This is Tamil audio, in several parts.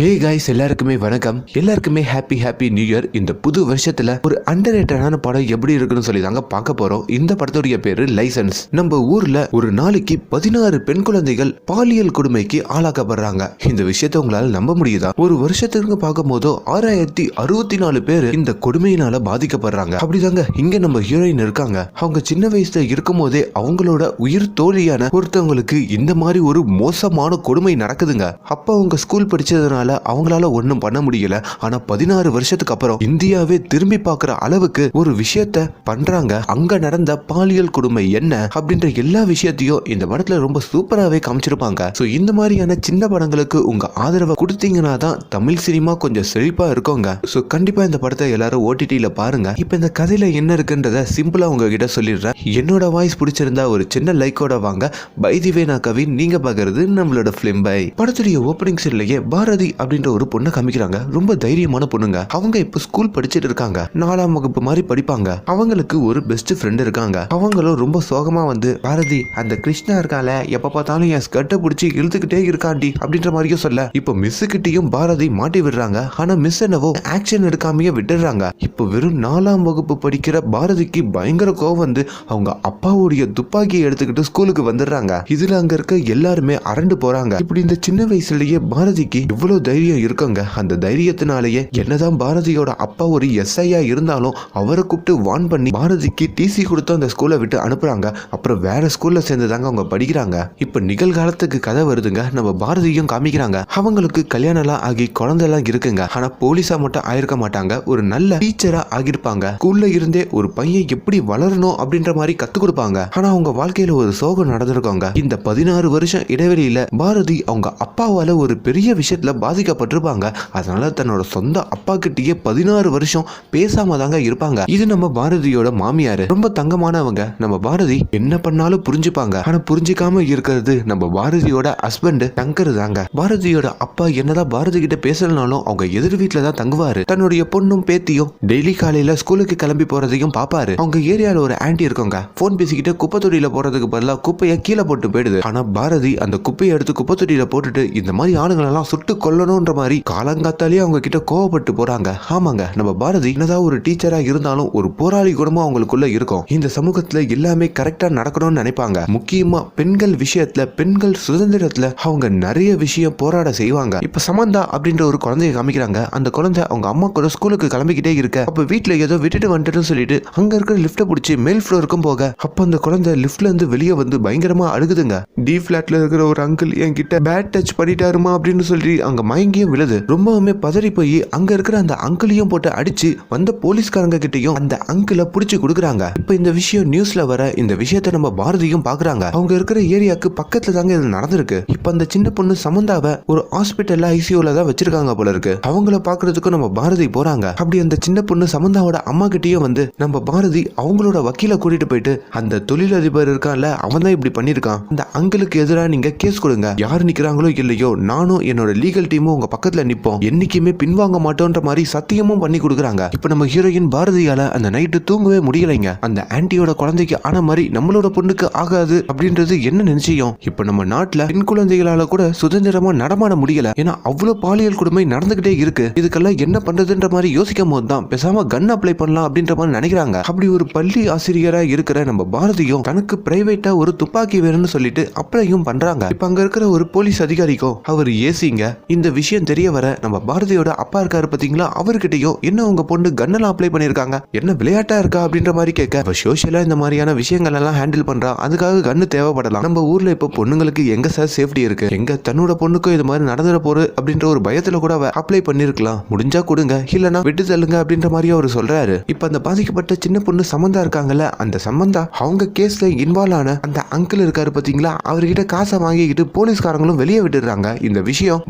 ஹே காய்ஸ் எல்லாருக்குமே வணக்கம். எல்லாருக்குமே ஹாப்பி ஹாப்பி நியூ இயர் இந்த புது வருஷத்துல ஒரு அண்டர் ரேட்டடான படம் எப்படி இருக்குன்னு சொல்லி தாங்க பார்க்க போறோம். இந்த படத்துடைய பேரு லைசன்ஸ் நம்ம ஊர்ல ஒரு நாளைக்கு பதினாறு பெண் குழந்தைகள் பாலியல் கொடுமைக்கு ஆளாக்கப்படுறாங்க. இந்த விஷயத்த உங்களால நம்ப முடியுதா? ஒரு வருஷத்துக்கு பார்க்கும் போதோ ஆறாயிரத்தி அறுபத்தி நாலு பேர் இந்த கொடுமையினால பாதிக்கப்படுறாங்க. அப்படிதாங்க இங்க நம்ம ஹீரோயின் இருக்காங்க. அவங்க சின்ன வயசுல இருக்கும் போதே அவங்களோட உயிர் தோழியான ஒருத்தவங்களுக்கு இந்த மாதிரி ஒரு மோசமான கொடுமை நடக்குதுங்க. அப்ப அவங்க ஸ்கூல் படிச்சதுனால அவங்களால ஒன்றும் பண்ண முடியல. ஆனால் பதினாறு வருஷத்துக்கு அப்புறம் இந்தியாவே திரும்பி பார்க்குற அளவுக்கு ஒரு விஷயத்த பண்றாங்க. அங்க நடந்த பாலியல் கொடுமை என்ன அப்படின்ற எல்லா விஷயத்தையும் இந்த படத்துல ரொம்ப சூப்பராகவே காமிச்சிருப்பாங்க. ஸோ இந்த மாதிரியான சின்ன படங்களுக்கு உங்க ஆதரவை கொடுத்தீங்கன்னா தான் தமிழ் சினிமா கொஞ்சம் செழிப்பா இருக்குங்க. ஸோ கண்டிப்பா இந்த படத்தை எல்லாரும் ஓடிடியில் பாருங்க. இப்போ இந்த கதையில என்ன இருக்குன்றத சிம்பிளா உங்ககிட்ட சொல்லிடுறேன். என்னோட வாய்ஸ் பிடிச்சிருந்தா ஒரு சின்ன லைக்கோட வாங்க. பைதிவே நான் கவின். நீங்க பார்க்கறது நம்மளோட ஃபிலிம் பை படத்துடைய ஓப்பனிங் சீன்லயே பாரதி அப்படின்ற ஒரு பொண்ணை காமிக்கிறாங்க. ரொம்ப தைரியமான பொண்ணுங்க. அவங்க இப்போ ஸ்கூல் படிச்சுட்டு இருக்காங்க. நாலாம் வகுப்பு மாதிரி படிப்பாங்க. அவங்களுக்கு ஒரு பெஸ்ட் ஃப்ரெண்ட் இருக்காங்க. அவங்களும் ரொம்ப சோகமா வந்து பாரதி அந்த கிருஷ்ணா இருக்கால எப்ப பார்த்தாலும் என் ஸ்கர்ட்டை பிடிச்சி இழுத்துக்கிட்டே இருக்காண்டி அப்படின்ற மாதிரியும் சொல்ல. இப்போ மிஸ் கிட்டயும் பாரதி மாட்டி விடுறாங்க. ஆனா மிஸ் என்னவோ ஆக்ஷன் எடுக்காமையே விட்டுடுறாங்க. இப்போ வெறும் நாலாம் வகுப்பு படிக்கிற பாரதிக்கு பயங்கர கோவம் வந்து அவங்க அப்பாவுடைய துப்பாக்கியை எடுத்துக்கிட்டு ஸ்கூலுக்கு வந்துடுறாங்க. இதுல அங்க இருக்க எல்லாருமே அரண்டு போறாங்க. இப்படி இந்த சின்ன வயசுலயே பாரதிக்கு இவ்வளவு தைரியம் இருக்குங்க. அந்த தைரியத்தினாலேயே என்னதான் பாரதியோட அப்பா ஒரு எஸ்ஐயா இருந்தாலும் அவரை கூப்பிட்டு வான் பண்ணி பாரதிக்கு டிசி கொடுத்து அந்த ஸ்கூலை விட்டு அனுப்புறாங்க. அப்புறம் வேற ஸ்கூல்ல சேர்ந்து தாங்க அவங்க படிக்கிறாங்க. இப்ப நிகழ்காலத்துக்கு கதை வருதுங்க. நம்ம பாரதியும் காமிக்கிறாங்க. அவங்களுக்கு கல்யாணம் எல்லாம் ஆகி குழந்தை எல்லாம் இருக்குங்க. ஆனா போலீஸா மட்டும் ஆயிருக்க மாட்டாங்க. ஒரு நல்ல டீச்சரா ஆகியிருப்பாங்க. ஸ்கூல்ல இருந்தே ஒரு பையன் எப்படி வளரணும் அப்படின்ற மாதிரி கத்து கொடுப்பாங்க. ஆனா அவங்க வாழ்க்கையில ஒரு சோகம் நடந்திருக்காங்க. இந்த பதினாறு வருஷம் இடைவெளியில பாரதி அவங்க அப்பாவால ஒரு பெரிய விஷயத்துல பாதிக்கப்பட்டிருப்பாங்க. அதனால தன்னோட சொந்த அப்பா கிட்டயே பதினாறு வருஷம் பேசாம தாங்க இருப்பாங்க. இது நம்ம பாரதியோட மாமியாரு. ரொம்ப தங்கமானவங்க. நம்ம பாரதி என்ன பண்ணாலும் புரிஞ்சுப்பாங்க. ஆனா புரிஞ்சுக்காம இருக்கிறது நம்ம பாரதியோட ஹஸ்பண்ட் சங்கர் தாங்க பாரதியோட அப்பா என்னதான் பாரதி கிட்ட பேசலனாலும் அவங்க எதிர் வீட்டுல தான் தங்குவாரு. தன்னுடைய பொண்ணும் பேத்தியும் டெய்லி காலையில ஸ்கூலுக்கு கிளம்பி போறதையும் பாப்பாரு. அவங்க ஏரியால ஒரு ஆன்ட்டி இருக்கோங்க. போன் பேசிக்கிட்டு குப்பை தொட்டியில போறதுக்கு பதிலா குப்பையை கீழே போட்டு போயிடுது. ஆனா பாரதி அந்த குப்பையை எடுத்து குப்பை தொட்டியில போட்டுட்டு இந்த மாதிரி ஆளுங்களெல்லாம் சுட்டு கொல்லணும்ன்ற மாதிரி காலங்காத்தாலேயே அவங்க கிட்ட கோவப்பட்டு போறாங்க. ஆமாங்க நம்ம பாரதி என்னதான் ஒரு டீச்சரா இருந்தாலும் ஒரு போராளி குணமும் அவங்களுக்குள்ள இருக்கும். இந்த சமூகத்துல எல்லாமே கரெக்டா நடக்கணும்னு நினைப்பாங்க. முக்கியமா பெண்கள் விஷயத்துல பெண்கள் சுதந்திரத்துல அவங்க நிறைய விஷயம் போராட செய்வாங்க. இப்ப சமந்தா அப்படின்ற ஒரு குழந்தைய காமிக்கிறாங்க. அந்த குழந்தை அவங்க அம்மா கூட ஸ்கூலுக்கு கிளம்பிக்கிட்டே இருக்க. அப்ப வீட்டுல ஏதோ விட்டுட்டு வந்துட்டுன்னு சொல்லிட்டு அங்க இருக்கிற லிப்ட பிடிச்சி மேல் ஃப்ளோருக்கும் போக அப்ப அந்த குழந்தை லிஃப்ட்ல இருந்து வெளியே வந்து பயங்கரமா அழுகுதுங்க. டி பிளாட்ல இருக்கிற ஒரு அங்கிள் என்கிட்ட பேட் டச் பண்ணிட்டாருமா அப்படின்னு சொல்லி அங்க மயங்கியும் விழுது. ரொம்பவுமே பதறி போய் அங்க இருக்கிற அந்த அங்கிளையும் போட்டு அடிச்சு வந்த போலீஸ்காரங்க கிட்டயும் அந்த அங்கிளை பிடிச்சி கொடுக்குறாங்க. இப்ப இந்த விஷயம் நியூஸ்ல வர இந்த விஷயத்த நம்ம பாரதியும் பாக்குறாங்க. அவங்க இருக்கிற ஏரியாக்கு பக்கத்துல தாங்க இது நடந்திருக்கு. இப்ப அந்த சின்ன பொண்ணு சமந்தாவை ஒரு ஹாஸ்பிட்டல்ல ஐசியூல தான் வச்சிருக்காங்க போல இருக்கு. அவங்கள பாக்குறதுக்கு நம்ம பாரதி போறாங்க. அப்படி அந்த சின்ன பொண்ணு சமந்தாவோட அம்மா கிட்டயும் வந்து நம்ம பாரதி அவங்களோட வக்கீல கூட்டிட்டு போயிட்டு அந்த தொழிலதிபர் இருக்கான்ல அவன் தான் இப்படி பண்ணிருக்கான் அந்த அங்கிளுக்கு எதிராக நீங்க கேஸ் கொடுங்க. யார் நிக்கிறாங்களோ இல்லையோ நானும் என்னோட லீகல் டீமும் உங்க பக்கத்துல நிப்போம். என்னைக்குமே பின்வாங்க மாட்டோன்ற மாதிரி சத்தியமும் பண்ணி கொடுக்குறாங்க. இப்ப நம்ம ஹீரோயின் பாரதியால அந்த நைட்டு தூங்கவே முடியலைங்க. அந்த ஆன்ட்டியோட குழந்தைக்கு ஆன மாதிரி நம்மளோட பொண்ணுக்கு ஆகாது அப்படின்றது என்ன நிச்சயம்? இப்ப நம்ம நாட்டுல பெண் குழந்தைகளால கூட சுதந்திரமா நடமாட முடியல. ஏன்னா அவ்வளவு பாலியல் கொடுமை நடந்துகிட்டே இருக்கு. இதுக்கெல்லாம் என்ன பண்றதுன்ற மாதிரி யோசிக்கும் போது தான் பேசாம கன் அப்ளை பண்ணலாம் அப்படின்ற மாதிரி நினைக்கிறாங்க. அப்படி ஒரு பள்ளி ஆசிரியரா இருக்கிற நம்ம பாரதியும் தனக்கு பிரைவேட்டா ஒரு துப்பாக்கி வேணும்னு சொல்லிட்டு அப்ளையும் பண்றாங்க. இப்ப அங்க இருக்கிற ஒரு போலீஸ் அதிகாரிக்கும் அவர் ஏசிங்க. இந்த விஷயம் தெரிய வர நம்ம பாரதியோட அப்பா இருக்காரு பாத்தீங்களா? அவர்கிட்டயோ என்ன உங்க பொண்ணு கன்னெல்லாம் அப்ளை பண்ணிருக்காங்க என்ன விளையாட்டா இருக்கா அப்படின்ற மாதிரி கேட்க அவ சோஷியலா இந்த மாதிரியான விஷயங்கள் எல்லாம் ஹேண்டில் பண்றா? அதுக்காக கண்ணு தேவைப்படலாம். நம்ம ஊர்ல இப்ப பொண்ணுங்களுக்கு எங்க சார் சேஃப்டி இருக்கு? எங்க தன்னோட பொண்ணுக்கும் இது மாதிரி நடந்துட போறது அப்படின்ற ஒரு பயத்துல கூட அவ அப்ளை பண்ணிருக்கலாம். முடிஞ்சா கொடுங்க. இல்லனா விட்டு தள்ளுங்க அப்படின்ற மாதிரி அவர் சொல்றாரு. இப்ப அந்த பாதிக்கப்பட்ட சின்ன பொண்ணு சமந்தா இருக்காங்கல்ல அந்த சம்பந்தா அவங்க கேஸ்ல இன்வால்வ் ஆன அந்த அங்கிள் இருக்காரு பாத்தீங்களா? அவர்கிட்ட காசை வாங்கிக்கிட்டு போலீஸ்காரங்களும் வெளியே விட்டுறாங்க இந்த விஷயம்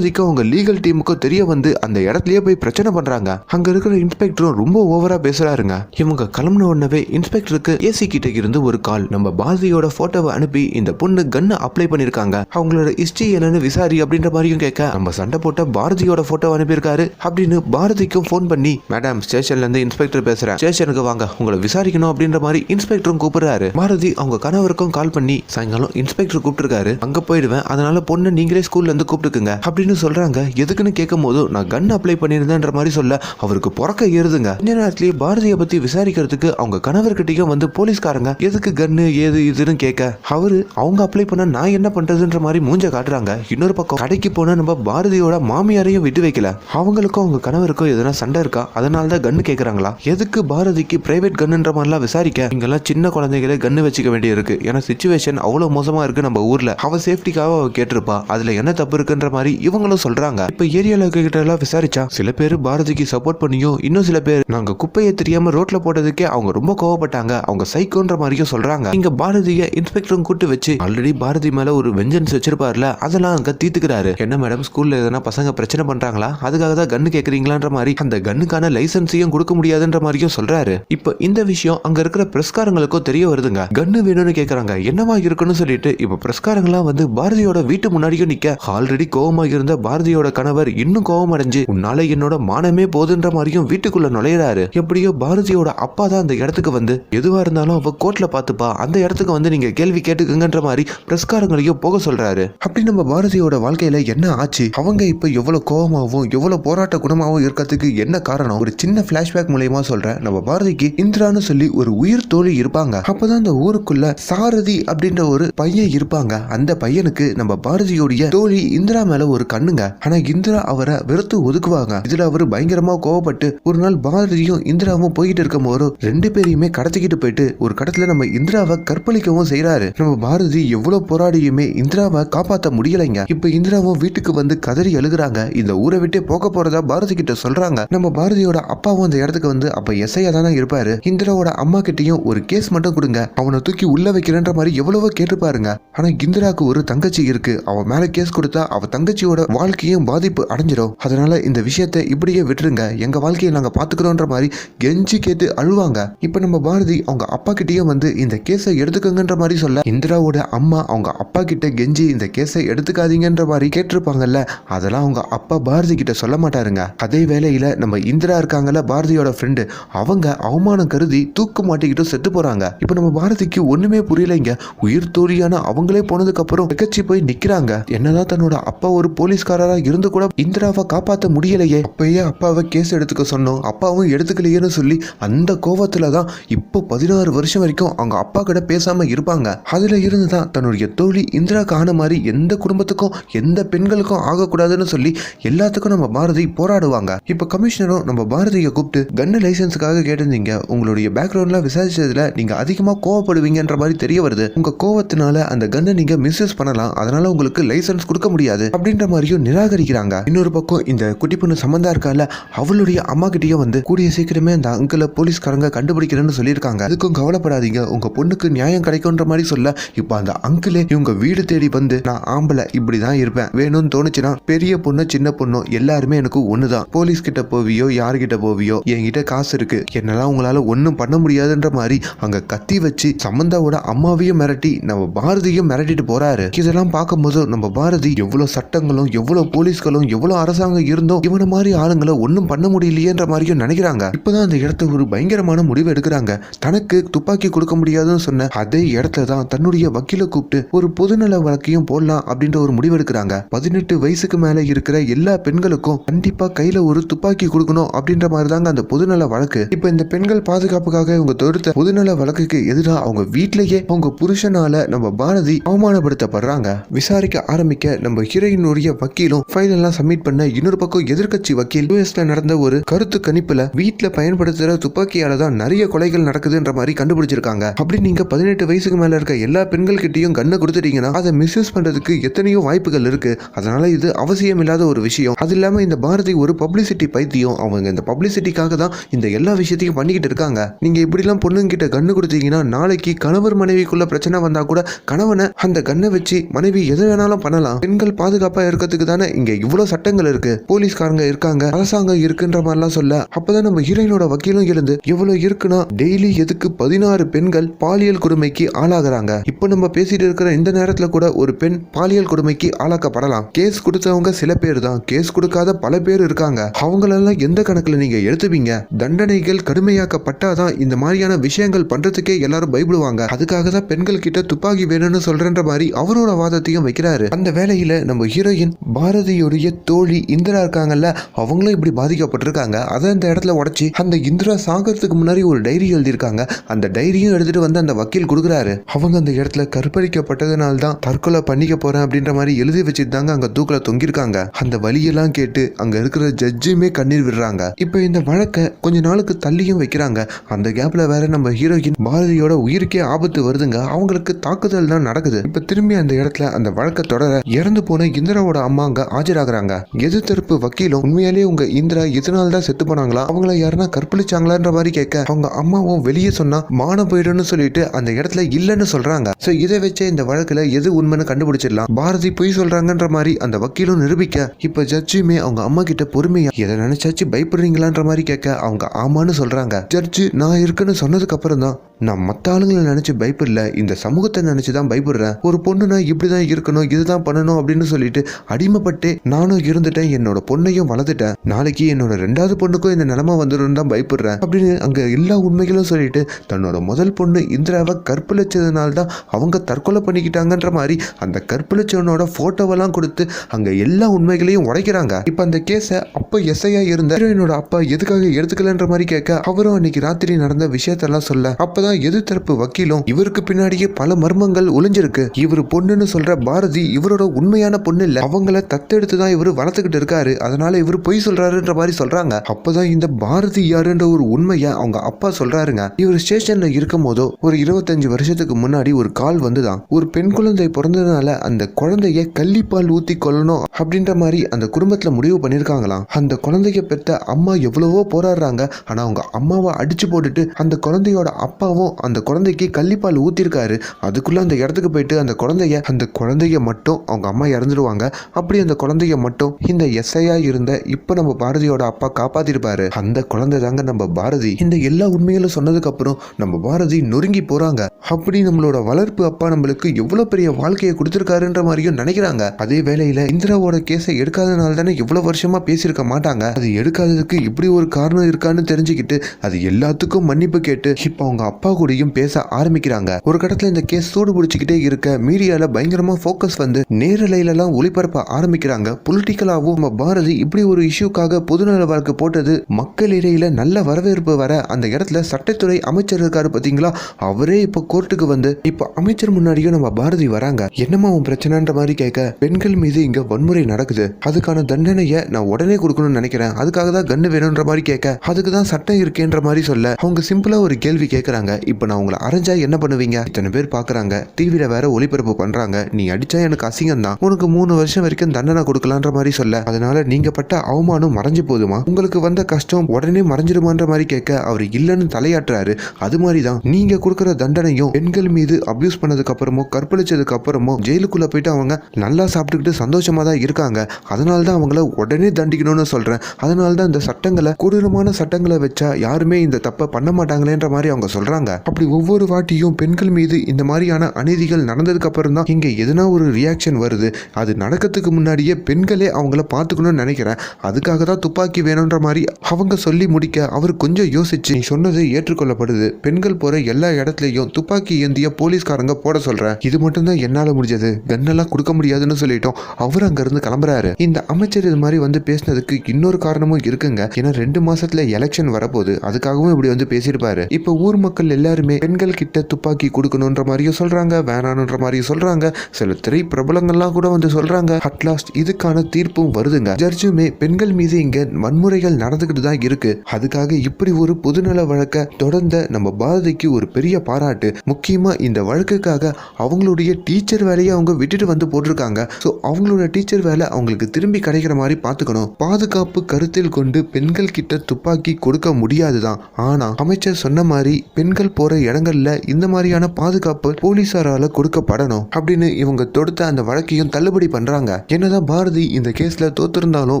பாரதிக்கும் அவங்க லீகல் டீமுக்கும் தெரிய வந்து அந்த இடத்துலயே போய் பிரச்சனை பண்றாங்க. அங்க இருக்கிற இன்ஸ்பெக்டரும் ரொம்ப ஓவரா பேசுறாருங்க. இவங்க கிளம்புன உடனே இன்ஸ்பெக்டருக்கு ஏசி கிட்ட இருந்து ஒரு கால் நம்ம பாரதியோட போட்டோவை அனுப்பி இந்த பொண்ணு கன்னு அப்ளை பண்ணிருக்காங்க. அவங்களோட ஹிஸ்டரி என்னன்னு விசாரி அப்படின்ற மாதிரியும் கேட்க நம்ம சண்டை போட்ட பாரதியோட போட்டோ அனுப்பியிருக்காரு அப்படின்னு பாரதிக்கும் ஃபோன் பண்ணி மேடம் ஸ்டேஷன்ல இருந்து இன்ஸ்பெக்டர் பேசுறேன். ஸ்டேஷனுக்கு வாங்க. உங்களை விசாரிக்கணும் அப்படின்ற மாதிரி இன்ஸ்பெக்டரும் கூப்பிடுறாரு. பாரதி அவங்க கணவருக்கும் கால் பண்ணி சாயங்காலம் இன்ஸ்பெக்டர் கூப்பிட்டுருக்காரு. அங்க போயிடுவேன். அதனால பொண்ணு நீங்களே ஸ்கூல்ல இருந்து கூப்பிட்டுக்குங்க. அப்படின்னு சொல்ல சொல்றாங்க? எதுக்குன்னு கேட்கும் போது நான் கன் அப்ளை பண்ணியிருந்தேன்ற மாதிரி சொல்ல அவருக்கு பிறக்க ஏறுதுங்க. கொஞ்ச நேரத்திலேயே பாரதியை பத்தி விசாரிக்கிறதுக்கு அவங்க கணவர்கிட்டையும் வந்து போலீஸ்காரங்க எதுக்கு கன்னு ஏது இதுன்னு கேட்க அவரு அவங்க அப்ளை பண்ண நான் என்ன பண்றதுன்ற மாதிரி மூஞ்ச காட்டுறாங்க. இன்னொரு பக்கம் கடைக்கு போனா நம்ம பாரதியோட மாமியாரையும் விட்டு வைக்கல. அவங்களுக்கும் அவங்க கணவருக்கும் எதனா சண்டை இருக்கா? அதனால தான் கன்னு கேட்கறாங்களா எதுக்கு பாரதிக்கு பிரைவேட் கன்னுன்ற மாதிரிலாம் விசாரிக்க? இங்கெல்லாம் சின்ன குழந்தைகளே கன்னு வச்சுக்க வேண்டியிருக்கு. ஏன்னா சுச்சுவேஷன் அவ்வளவு மோசமா இருக்கு நம்ம ஊர்ல. அவ சேஃப்டிக்காக அவ கேட்டிருப்பா. அதுல என்ன தப்பு இருக்குன்ற மாதிரி இவங்களும் சொல்றாங்க. இப்ப ஏரியால கிட்ட எல்லாம் விசாரிச்சா சில பேர் பாரதிக்கு சப்போர்ட் பண்ணியும் இன்னும் சில பேர் நாங்க குப்பையை தெரியாம ரோட்ல போட்டதுக்கே அவங்க ரொம்ப கோவப்பட்டாங்க. அவங்க சைக்கோன்ற மாதிரியும் சொல்றாங்க. இங்க பாரதிய இன்ஸ்பெக்டரும் கூட்டு வச்சு ஆல்ரெடி பாரதி மேல ஒரு வெஞ்சன்ஸ் வச்சிருப்பாருல அதெல்லாம் அங்க தீத்துக்கிறாரு. என்ன மேடம் ஸ்கூல்ல எதனா பசங்க பிரச்சனை பண்றாங்களா? அதுக்காக தான் கன்னு கேக்குறீங்களான்ற மாதிரி அந்த கன்னுக்கான லைசன்ஸையும் கொடுக்க முடியாதுன்ற மாதிரியும் சொல்றாரு. இப்ப இந்த விஷயம் அங்க இருக்கிற பிரஸ்காரங்களுக்கும் தெரிய வருதுங்க. கன்னு வேணும்னு கேக்குறாங்க. என்னவா இருக்குன்னு சொல்லிட்டு இப்ப பிரஸ்காரங்களாம் வந்து பாரதியோட வீட்டு முன்னாடியும் நிக்க ஆல்ரெடி கோவமா இருந்த பாரதியோட கணவர் இன்னும் கோவம் அடைஞ்சு உன்னால என்னோட மானமே போதுன்ற மாதிரியும் வீட்டுக்குள்ள நுழையிறாரு. எப்படியோ பாரதியோட அப்பா தான் அந்த இடத்துக்கு வந்து எதுவா இருந்தாலும் அவ கோர்ட்ல பாத்துப்பா அந்த இடத்துக்கு வந்து நீங்க கேள்வி கேட்டுக்குங்கன்ற மாதிரி பிரஸ்காரங்களையும் போக சொல்றாரு. அப்படி நம்ம பாரதியோட வாழ்க்கையில என்ன ஆச்சு? அவங்க இப்ப எவ்வளவு கோவமாவும் எவ்வளவு போராட்ட குணமாவும் இருக்கிறதுக்கு என்ன காரணம்? ஒரு சின்ன பிளாஷ்பேக் மூலயமா சொல்றேன். நம்ம பாரதிக்கு இந்திரான்னு சொல்லி ஒரு உயிர் தோழி இருப்பாங்க. அப்பதான் அந்த ஊருக்குள்ள சாரதி அப்படின்ற ஒரு பையன் இருப்பாங்க. அந்த பையனுக்கு நம்ம பாரதியோடைய தோழி இந்திரா மேல ஒரு கண்ணு பண்ணுங்க ஆனா இந்திரா அவரை வெறுத்து ஒதுக்குவாங்க. இதுல அவரு பயங்கரமா கோவப்பட்டு ஒரு நாள் பாரதியும் இந்திராவும் போயிட்டு இருக்கும் போது ரெண்டு பேரையுமே கடத்திக்கிட்டு போயிட்டு ஒரு கடத்துல நம்ம இந்திராவை கற்பழிக்கவும் செய்யறாரு நம்ம பாரதி எவ்வளவு போராடியுமே இந்திராவை காப்பாத்த முடியலைங்க. இப்ப இந்திராவும் வீட்டுக்கு வந்து கதறி அழுகுறாங்க. இந்த ஊரை விட்டே போக போறதா பாரதி கிட்ட சொல்றாங்க. நம்ம பாரதியோட அப்பாவும் அந்த இடத்துக்கு வந்து அப்ப எஸ்ஐயா தானே இருப்பாரு? இந்திராவோட அம்மா கிட்டயும் ஒரு கேஸ் மட்டும் கொடுங்க. அவனை தூக்கி உள்ள வைக்கிறன்ற மாதிரி எவ்வளவோ கேட்டுப்பாருங்க ஆனா இந்திராக்கு ஒரு தங்கச்சி இருக்கு. அவ மேல கேஸ் கொடுத்தா அவ தங்கச்சியோட வாழ்க்கையும் பாதிப்பு அடைஞ்சிடும். அதனால இந்த விஷயத்தை இப்படியே விட்டுருங்க. எங்க வாழ்க்கையை நாங்க பாத்துக்கிறோன்ற மாதிரி கெஞ்சி கேட்டு அழுவாங்க. இப்ப நம்ம பாரதி அவங்க அப்பா கிட்டயும் வந்து இந்த கேஸை எடுத்துக்கோங்கன்ற மாதிரி சொல்ல இந்திராவோட அம்மா அவங்க அப்பா கிட்ட கெஞ்சி இந்த கேஸை எடுத்துக்காதீங்கன்ற மாதிரி கேட்டிருப்பாங்கல்ல அதெல்லாம் அவங்க அப்பா பாரதி கிட்ட சொல்ல மாட்டாருங்க. அதே வேளையில நம்ம இந்திரா இருக்காங்கல்ல பாரதியோட ஃப்ரெண்டு அவங்க அவமானம் கருதி தூக்கு மாட்டிக்கிட்டு செத்து போறாங்க. இப்ப நம்ம பாரதிக்கு ஒண்ணுமே புரியலைங்க. உயிர் தோழியான அவங்களே போனதுக்கு அப்புறம் போய் நிக்கிறாங்க. என்னதான் தன்னோட அப்பா ஒரு போலீஸ்காரரா இருந்து கூட இந்திராவை காப்பாத்த முடியலையே. அப்பயே அப்பாவை கேஸ் எடுத்துக்க சொன்னோம். அப்பாவும் எடுத்துக்கலையேன்னு சொல்லி அந்த கோவத்துல தான் இப்போ பதினாறு வருஷம் வரைக்கும் அவங்க அப்பா கிட்ட பேசாம இருப்பாங்க. அதுல இருந்து தான் தன்னுடைய தோழி இந்திரா காண மாதிரி எந்த குடும்பத்துக்கும் எந்த பெண்களுக்கும் ஆகக்கூடாதுன்னு சொல்லி எல்லாத்துக்கும் நம்ம பாரதி போராடுவாங்க. இப்போ கமிஷனரும் நம்ம பாரதியை கூப்பிட்டு கன்னு லைசன்ஸுக்காக கேட்டிருந்தீங்க. உங்களுடைய பேக்ரவுண்ட்லாம் விசாரிச்சதுல நீங்க அதிகமா கோவப்படுவீங்கன்ற மாதிரி தெரிய வருது. உங்க கோவத்தினால அந்த கன்னை நீங்க மிஸ்யூஸ் பண்ணலாம். அதனால உங்களுக்கு லைசன்ஸ் கொடுக்க முடியாது. அப்படின்ற மாதிரியும் நிராகரிக்கிறாங்க. இன்னொரு பக்கம் இந்த குட்டி பொண்ணு சம்மந்தா இருக்கால அவளுடைய அம்மா கிட்டயும் வந்து கூடிய சீக்கிரமே அந்த அங்கிளை போலீஸ்காரங்க கண்டுபிடிக்கிறேன்னு சொல்லியிருக்காங்க. அதுக்கும் கவலைப்படாதீங்க. உங்க பொண்ணுக்கு நியாயம் கிடைக்கும்ன்ற மாதிரி சொல்ல இப்போ அந்த அங்கிளே இவங்க வீடு தேடி வந்து நான் ஆம்பளை இப்படிதான் இருப்பேன். வேணும்னு தோணுச்சுன்னா பெரிய பொண்ணு சின்ன பொண்ணு எல்லாருமே எனக்கு ஒண்ணுதான். போலீஸ் கிட்ட போவியோ யார்கிட்ட போவியோ என்கிட்ட காசு இருக்கு. என்னெல்லாம் உங்களால ஒன்றும் பண்ண முடியாதுன்ற மாதிரி அங்க கத்தி வச்சு சம்மந்தாவோட அம்மாவையும் மிரட்டி நம்ம பாரதியும் மிரட்டிட்டு போறாரு. இதெல்லாம் பார்க்கும்போது நம்ம பாரதி எவ்வளவு சட்டங்களும் எவ்வளவு போலீஸ்களும் எவ்வளவு அரசாங்கம் இருந்தும் இவன மாதிரி ஆளுங்களை ஒன்றும் பண்ண முடியலையேன்ற மாதிரியும் நினைக்கிறாங்க. இப்பதான் அந்த இடத்த ஒரு பயங்கரமான முடிவு எடுக்கிறாங்க. தனக்கு துப்பாக்கி கொடுக்க முடியாதுன்னு சொன்ன அதே இடத்துல தான் தன்னுடைய வக்கீல கூப்பிட்டு ஒரு பொதுநல வழக்கையும் போடலாம் அப்படின்ற ஒரு முடிவு எடுக்கிறாங்க. பதினெட்டு வயசுக்கு மேல இருக்கிற எல்லா பெண்களுக்கும் கண்டிப்பா கையில ஒரு துப்பாக்கி கொடுக்கணும் அப்படின்ற மாதிரி தாங்க அந்த பொதுநல வழக்கு. இப்ப இந்த பெண்கள் பாதுகாப்புக்காக இவங்க தொடுத்த பொதுநல வழக்குக்கு எதிராக அவங்க வீட்லயே அவங்க புருஷனால நம்ம பாரதி அவமானப்படுத்தப்படுறாங்க. விசாரிக்க ஆரம்பிக்க நம்ம ஹீரோயினுடைய வக்கீலும் ஃபைல் எல்லாம் சப்மிட் பண்ண இன்னொரு பக்கம் எதிர்கட்சி வக்கீல் யூஎஸ்ல நடந்த ஒரு கருத்து கணிப்புல வீட்டுல பயன்படுத்துற துப்பாக்கியால தான் நிறைய கொலைகள் நடக்குதுன்ற மாதிரி கண்டுபிடிச்சிருக்காங்க. அப்படி நீங்க பதினெட்டு வயசுக்கு மேல இருக்க எல்லா பெண்கள் கிட்டையும் கண்ணை கொடுத்துட்டீங்கன்னா அதை மிஸ்யூஸ் பண்றதுக்கு எத்தனையோ வாய்ப்புகள் இருக்கு. அதனால இது அவசியம் இல்லாத ஒரு விஷயம். அது இல்லாம இந்த பாரதி ஒரு பப்ளிசிட்டி பைத்தியம். அவங்க இந்த பப்ளிசிட்டிக்காக தான் இந்த எல்லா விஷயத்தையும் பண்ணிக்கிட்டு இருக்காங்க. நீங்க இப்படிலாம் பொண்ணுங்கிட்ட கண்ணு கொடுத்தீங்கன்னா நாளைக்கு கணவர் மனைவிக்குள்ள பிரச்சனை வந்தா கூட கணவனை அந்த கண்ணை வச்சு மனைவி எது வேணாலும் பண்ணலாம். பெண்கள் பாதுகாப்பா இருக்கிறதுக்கு தானே? இங்க இவ்வளவு சட்டங்கள் இருக்கு. போலீஸ்காரங்க இருக்காங்க. அரசாங்கம் இருக்குன்ற மாதிரிலாம் சொல்ல. அப்பதான் நம்ம ஹீரோயினோட வக்கீலும் எழுந்து இவ்வளவு இருக்குன்னா டெய்லி எதுக்கு பதினாறு பெண்கள் பாலியல் கொடுமைக்கு ஆளாகிறாங்க? இப்போ நம்ம பேசிட்டு இருக்கிற இந்த நேரத்துல கூட ஒரு பெண் பாலியல் கொடுமைக்கு ஆளாக்கப்படலாம். கேஸ் கொடுத்தவங்க சில பேர் தான். கேஸ் கொடுக்காத பல பேர் இருக்காங்க. அவங்களெல்லாம் எந்த கணக்குல நீங்க எடுத்துப்பீங்க? தண்டனைகள் கடுமையாக்கப்பட்டாதான் இந்த மாதிரியான விஷயங்கள் பண்றதுக்கே எல்லாரும் பயப்படுவாங்க. அதுக்காக தான் பெண்கள் கிட்ட துப்பாக்கி வேணும்னு சொல்றன்ற மாதிரி அவரோட வாதத்தையும் வைக்கிறாரு. அந்த வேலையில நம்ம ஹீரோயின் பாரதியுடைய தோழி இந்திரா இருக்காங்கல்ல அவங்களும் இப்படி பாதிக்கப்பட்டிருக்காங்க. அதை அந்த இடத்துல உடச்சி அந்த இந்திரா சாகிறதுக்கு முன்னாடி ஒரு டைரி எழுதியிருக்காங்க. அந்த டைரியும் எடுத்துட்டு வந்து அந்த வக்கீல் கொடுக்குறாரு. அவங்க அந்த இடத்துல கற்பழிக்கப்பட்டதுனால தான் தற்கொலை பண்ணிக்க போறேன் அப்படின்ற மாதிரி எழுதி வச்சுட்டு தாங்க அங்க தூக்கல தொங்கியிருக்காங்க. அந்த வழியெல்லாம் கேட்டு அங்க இருக்கிற ஜட்ஜுமே கண்ணீர் விடுறாங்க. இப்போ இந்த வழக்கை கொஞ்ச நாளுக்கு தள்ளியும் வைக்கிறாங்க. அந்த கேப்ல வேற நம்ம ஹீரோயின் பாரதியோட உயிருக்கே ஆபத்து வருதுங்க. அவங்களுக்கு தாக்குதல் தான் நடக்குது. இப்ப திரும்பி அந்த இடத்துல அந்த வழக்கை தொடர இறந்து போன இந்திராவோட அம்மா அங்க ஆஜராகிறாங்க. எதிர்த்தரப்பு வக்கீலும் உண்மையாலே உங்க இந்திரா இதனால தான் செத்து போனாங்களா? அவங்கள யாருன்னா கற்பழிச்சாங்களான்ற மாதிரி கேட்க அவங்க அம்மாவும் வெளியே சொன்னா மானம் போயிடும்னு சொல்லிட்டு அந்த இடத்துல இல்லைன்னு சொல்றாங்க. சோ இதை வச்சே இந்த வழக்குல எது உண்மைன்னு கண்டுபிடிச்சிடலாம். பாரதி பொய் சொல்றாங்கன்ற மாதிரி அந்த வக்கீலும் நிரூபிக்க இப்ப ஜட்ஜுமே அவங்க அம்மா கிட்ட பொறுமையா எதை நினைச்சாச்சு பயப்படுறீங்களான்ற மாதிரி கேட்க அவங்க ஆமான்னு சொல்றாங்க. ஜட்ஜு நான் இருக்குன்னு சொன்னதுக்கு அப்புறம் தான் நான் மற்ற ஆளுங்களை நினைச்சு பயப்படல இந்த சமூகத்தை நினைச்சு தான் பயப்படுறேன். ஒரு பொண்ணுனா இப்படிதான் இருக்கணும் இதுதான் பண்ணணும் அப்படின்னு சொல்லிட்டு அடிமைப்பட்டு நானும் இருந்துட்டேன் என்னோட பொண்ணையும் வளர்த்துட்டேன். நாளைக்கு என்னோட ரெண்டாவது பொண்ணுக்கும் இந்த நிலைமை வந்துடும் தான் பயப்படுறேன் அப்படின்னு அங்க எல்லா உண்மைகளும் சொல்லிட்டு தன்னோட முதல் பொண்ணு இந்திராவை கற்பழிச்சதுனால தான் அவங்க தற்கொலை பண்ணிக்கிட்டாங்கன்ற மாதிரி அந்த கற்பழிச்சவனோட போட்டோவெல்லாம் கொடுத்து அங்க எல்லா உண்மைகளையும் உடைக்கிறாங்க. இப்ப அந்த கேஸை அப்ப எஸ்ஐயா இருந்த ஹீரோயினோட அப்பா எதுக்காக எடுத்துக்கலன்ற மாதிரி கேட்க அவரும் அன்னைக்கு ராத்திரி நடந்த விஷயத்தெல்லாம் சொல்ல அப்பதான் எதிர்த்தரப்பு வக்கீலும் இவருக்கு பின்னாடியே பல மர்மங்கள் ஒளிஞ்சிருக்கு. இவர் பொண்ணுன்னு சொல்ற பாரதி இவரோட உண்மையான பொண்ணு இல்ல. அவங்கள தத்தெடுத்து தான் இவர் வளர்த்துக்கிட்டு இருக்காரு. அதனால இவர் பொய் சொல்றாருன்ற மாதிரி சொல்றாங்க. அப்பதான் இந்த பாரதி யாருன்ற ஒரு உண்மையை அவங்க அப்பா சொல்றாருங்க. இவர் ஸ்டேஷன்ல இருக்கும் போதோ ஒரு இருபத்தஞ்சு வருஷத்துக்கு முன்னாடி ஒரு கால் வந்துதான். ஒரு பெண் குழந்தை பிறந்ததுனால அந்த குழந்தைய கள்ளிப்பால் ஊத்தி கொல்லணும் அப்படின்ற மாதிரி அந்த குடும்பத்துல முடிவு பண்ணிருக்காங்களாம். அந்த குழந்தைய பெத்த அம்மா எவ்வளவோ போராடுறாங்க. ஆனா அவங்க அம்மாவை அடிச்சு போட்டுட்டு அந்த குழந்தையோட அப்பா அப்பாவும் அந்த குழந்தைக்கு கள்ளிப்பால் ஊற்றிருக்காரு அதுக்குள்ளே அந்த இடத்துக்கு போயிட்டு அந்த குழந்தைய அந்த குழந்தைய மட்டும் அவங்க அம்மா இறந்துடுவாங்க அப்படி அந்த குழந்தைய மட்டும் இந்த எஸ்ஐயா இருந்த இப்போ நம்ம பாரதியோட அப்பா காப்பாத்திருப்பாரு. அந்த குழந்தை தாங்க நம்ம பாரதி. இந்த எல்லா உண்மைகளும் சொன்னதுக்கு அப்புறம் நம்ம பாரதி நொறுங்கி போறாங்க. அப்படி நம்மளோட வளர்ப்பு அப்பா நம்மளுக்கு எவ்வளவு பெரிய வாழ்க்கையை கொடுத்துருக்காருன்ற மாதிரியும் நினைக்கிறாங்க. அதே வேளையில இந்திராவோட கேஸை எடுக்காதனால தானே இவ்வளவு வருஷமா பேசியிருக்க மாட்டாங்க. அது எடுக்காததுக்கு இப்படி ஒரு காரணம் இருக்கான்னு தெரிஞ்சுக்கிட்டு அது எல்லாத்துக்கும் மன்னிப்பு கேட்டு இப்போ அவங்க அப்பா அப்பா கூடயும் பேச ஆரம்பிக்கிறாங்க. ஒரு கட்டத்துல இந்த கேஸ் சூடு பிடிச்சிக்கிட்டே இருக்க மீடியால பயங்கரமா ஃபோக்கஸ் வந்து நேரலையிலலாம் ஒளிபரப்ப ஆரம்பிக்கிறாங்க. பொலிட்டிக்கலாவும் நம்ம பாரதி இப்படி ஒரு இஷ்யூக்காக பொதுநல வழக்கு போட்டது மக்கள் இடையில நல்ல வரவேற்பு வர அந்த இடத்துல சட்டத்துறை அமைச்சர் இருக்காரு பாத்தீங்களா? அவரே இப்போ கோர்ட்டுக்கு வந்து இப்போ அமைச்சர் முன்னாடியும் நம்ம பாரதி வராங்க. என்னம்மா உன் பிரச்சனைன்ற மாதிரி கேட்க பெண்கள் மீது இங்க வன்முறை நடக்குது. அதுக்கான தண்டனையை நான் உடனே கொடுக்கணும்னு நினைக்கிறேன். அதுக்காக தான் கண்ணு வேணும்ன்ற மாதிரி கேட்க அதுக்கு தான் சட்டம் இருக்கேன்ற மாதிரி சொல்ல அவங்க சிம்பிளா ஒரு கேள்வி கேட்கறாங்க இப்போ நான் உங்களை அரைஞ்சா என்ன பண்ணுவீங்க? இத்தனை பேர் பாக்குறாங்க. டிவியில வேற ஒளிபரப்பு பண்றாங்க. நீ அடிச்சா எனக்கு அசிங்கம் தான் உனக்கு மூணு வருஷம் வரைக்கும் தண்டனை கொடுக்கலான்ற மாதிரி சொல்ல. அதனால நீங்க பட்ட அவமானம் மறைஞ்சு போதுமா உங்களுக்கு வந்த கஷ்டம் உடனே மறைஞ்சிடுமான்ற மாதிரி கேட்க அவர் இல்லைன்னு தலையாட்டுறாரு. அது மாதிரி தான் நீங்க கொடுக்குற தண்டனையும் பெண்கள் மீது அபியூஸ் பண்ணதுக்கு அப்புறமோ கற்பழிச்சதுக்கு அப்புறமோ ஜெயிலுக்குள்ள போயிட்டு அவங்க நல்லா சாப்பிட்டுக்கிட்டு சந்தோஷமா தான் இருக்காங்க. அதனால தான் அவங்கள உடனே தண்டிக்கணும்னு சொல்றேன். அதனால தான் இந்த சட்டங்களை கொடூரமான சட்டங்களை வச்சா யாருமே இந்த தப்பை பண்ண மாட்டாங்களேன்ற மாதிரி அவங்க சொல்றாங்க. அப்படி ஒவ்வொரு வாட்டியும் பெண்கள் மீது இந்த மாதிரியான அநீதிகள் நடந்ததுக்கு அப்புறம் தான் இங்க எதனா ஒரு ரியாக்ஷன் வருது. அது நடக்கிறதுக்கு முன்னாடியே பெண்களே அவங்கள பார்த்துக்கணும்னு நினைக்கிறேன். அதுக்காக தான் துப்பாக்கி வேணுன்ற மாதிரி அவங்க சொல்லி முடிக்க அவர் கொஞ்சம் யோசிச்சு நீ சொன்னது ஏற்றுக்கொள்ளப்படுது. பெண்கள் போற எல்லா இடத்துலயும் துப்பாக்கி ஏந்திய போலீஸ்காரங்க போட சொல்றேன் இது மட்டும் தான் என்னால முடிஞ்சது. கன்னெல்லாம் கொடுக்க முடியாதுன்னு சொல்லிட்டோம். அவர் அங்க இருந்து கிளம்புறாரு. இந்த அமைச்சர் இது மாதிரி வந்து பேசினதுக்கு இன்னொரு காரணமும் இருக்குங்க. ஏன்னா ரெண்டு மாசத்துல எலெக்ஷன் வரப்போகுது. அதுக்காகவும் இப்படி வந்து பேசியிருப்பாரு. இப்ப ஊர் மக்கள் எல்லாருமே பெண்கள் கிட்ட துப்பாக்கி கொடுக்கணுன்ற மாதிரியும் சொல்றாங்க வேணான்ற மாதிரியும் சொல்றாங்க. சில திரை பிரபலங்கள்லாம் கூட வந்து சொல்றாங்க. அட்லாஸ்ட் இதுக்கான தீர்ப்பும் வருதுங்க. ஜட்ஜுமே பெண்கள் மீது இங்க வன்முறைகள் நடந்துகிட்டு தான் இருக்கு. அதுக்காக இப்படி ஒரு பொதுநல வழக்க தொடர்ந்த நம்ம பாரதிக்கு ஒரு பெரிய பாராட்டு. முக்கியமா இந்த வழக்குக்காக அவங்களுடைய டீச்சர் வேலையை அவங்க விட்டுட்டு வந்து போட்டிருக்காங்க. ஸோ அவங்களோட டீச்சர் வேலை அவங்களுக்கு திரும்பி கிடைக்கிற மாதிரி பார்த்துக்கணும். பாதுகாப்பு கருத்தில் கொண்டு பெண்கள் கிட்ட துப்பாக்கி கொடுக்க முடியாது தான் ஆனா அமைச்சர் சொன்ன மாதிரி பெண்கள் போற இடங்கள்ல இந்த மாதிரியான பாதுகாப்பு போலீசாரால கொடுக்கப்படணும் அப்படின்னு இவங்க தொடுத்த அந்த வழக்கையும் தள்ளுபடி பண்றாங்க. என்னதான் பாரதி இந்த கேஸ்ல தோத்திருந்தாலும்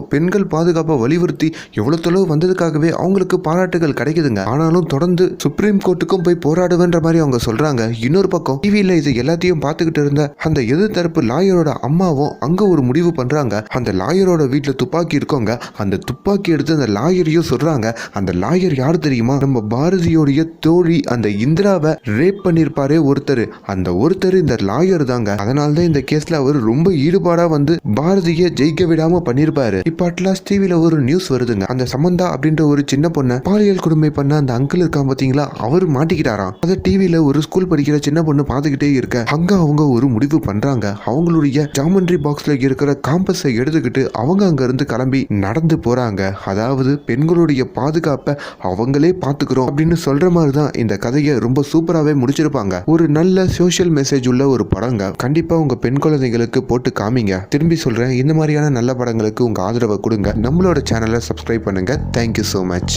பெண்கள் பாதுகாப்பை வலியுறுத்தி எவ்வளவு தொலைவு வந்ததுக்காகவே அவங்களுக்கு பாராட்டுகள் கிடைக்குதுங்க. ஆனாலும் தொடர்ந்து சுப்ரீம் கோர்ட்டுக்கும் போய் போராடுவேன்ற மாதிரி அவங்க சொல்றாங்க. இன்னொரு பக்கம் டிவியில இது எல்லாத்தையும் பார்த்துக்கிட்டு இருந்த அந்த எதிர்த்தரப்பு லாயரோட அம்மாவும் அங்க ஒரு முடிவு பண்றாங்க. அந்த லாயரோட வீட்டுல துப்பாக்கி இருக்கோங்க. அந்த துப்பாக்கி எடுத்து அந்த லாயரையும் சொல்றாங்க. அந்த லாயர் யார் தெரியுமா? நம்ம பாரதியோடைய தோழி அந்த இந்திராவை ரேப் பண்ணிருப்பாரே ஒருத்தர். அந்த ஒருத்தர் இந்த லாயர் தாங்க. அதனால தான் இந்த கேஸ்ல அவர் ரொம்ப ஈடுபாடா வந்து பாரதிய ஜெயிக்க விடாம பண்ணிருப்பாரு. இப்ப அட்லாஸ் டிவில ஒரு நியூஸ் வருதுங்க. அந்த சமந்தா அப்படின்ற ஒரு சின்ன பொண்ணை பாலியல் கொடுமை பண்ண அந்த அங்கிள் இருக்கான் பாத்தீங்களா? அவர் மாட்டிக்கிட்டாராம். அதை டிவில ஒரு ஸ்கூல் படிக்கிற சின்ன பொண்ணு பார்த்துக்கிட்டே இருக்க. அங்க அவங்க ஒரு முடிவு பண்றாங்க. அவங்களுடைய ஜாமெண்ட்ரி பாக்ஸ்ல இருக்கிற காம்பஸை எடுத்துக்கிட்டு அவங்க அங்க இருந்து கிளம்பி நடந்து போறாங்க. அதாவது பெண்களுடைய பாதுகாப்பை அவங்களே பாத்துக்கிறோம் அப்படின்னு சொல்ற மாதிரி தான் இந்த கதையை ரொம்ப சூப்பராகவே முடிச்சிருப்பாங்க. ஒரு நல்ல சோஷியல் மெசேஜ் உள்ள ஒரு படங்க. கண்டிப்பா உங்க பெண் குழந்தைகளுக்கு போட்டு காமிங்க. திரும்பி சொல்றேன் இந்த மாதிரியான நல்ல படங்களுக்கு உங்க ஆதரவை கொடுங்க. நம்மளோட சேனலை சப்ஸ்கிரைப் பண்ணுங்க. Thank you so much